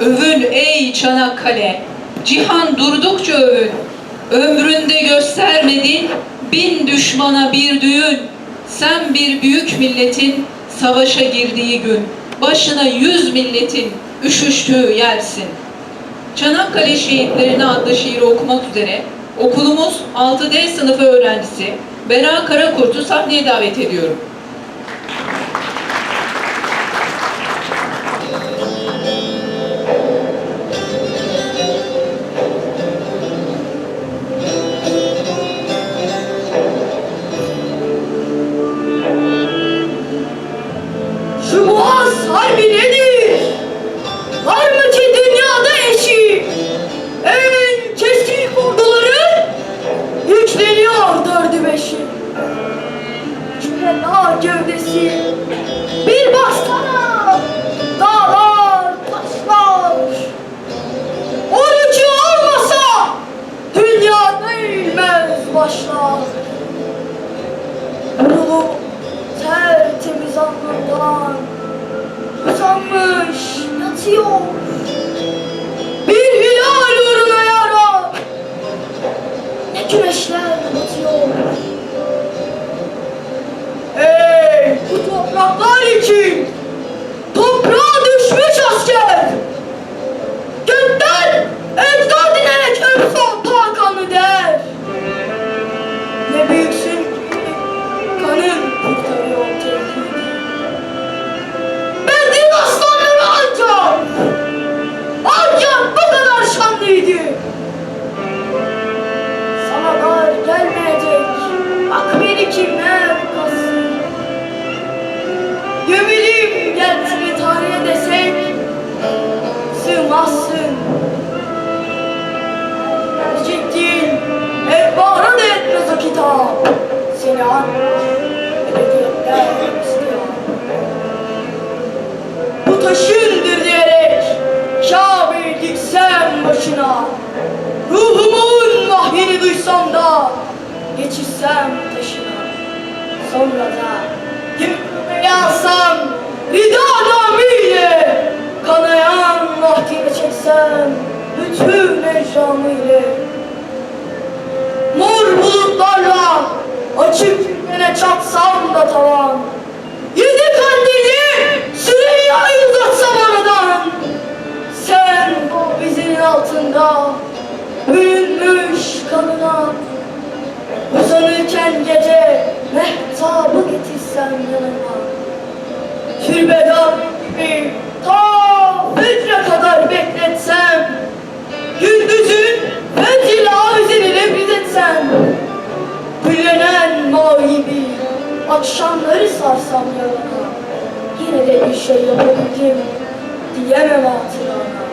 Övün ey Çanakkale, cihan durdukça övün. Ömründe göstermedin bin düşmana bir düğün. Sen bir büyük milletin savaşa girdiği gün. Başına yüz milletin üşüştüğü yersin. Çanakkale Şehitlerine adlı şiiri okumak üzere okulumuz 6D sınıfı öğrencisi Bera Karakurt'u sahneye davet ediyorum. Alnından uzanmış yatıyor. Bir hilal uğruna yara ne güneşler batıyor. Ey bu topraklar için başına. Ruhumun vahyini duysam da geçirsem taşına. Sonra da gümrüğe alsam rida namiyle kanayan vahdini çeksem bütün ecramıyla. Mor bulutlarla açık güne çatsam da tavan. Altında bürünmüş kanına. Uzanırken gece mehtabı getirsem yanıma. Türbeden gibi ta fecre kadar bekletsem. Gündüzün fecil avizini lebriz etsem. Güllenen mavi akşamları sarsam yanına. Yine de bir şey yapabildim diyemem hatırana.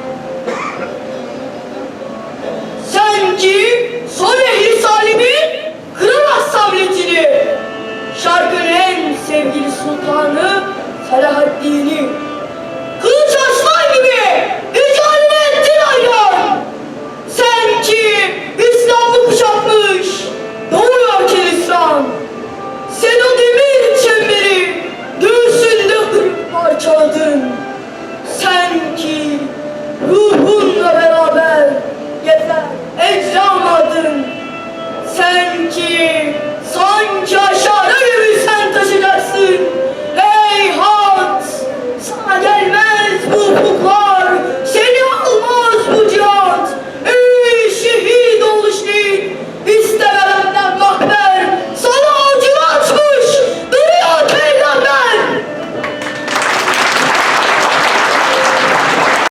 Ecramadın. Sen ki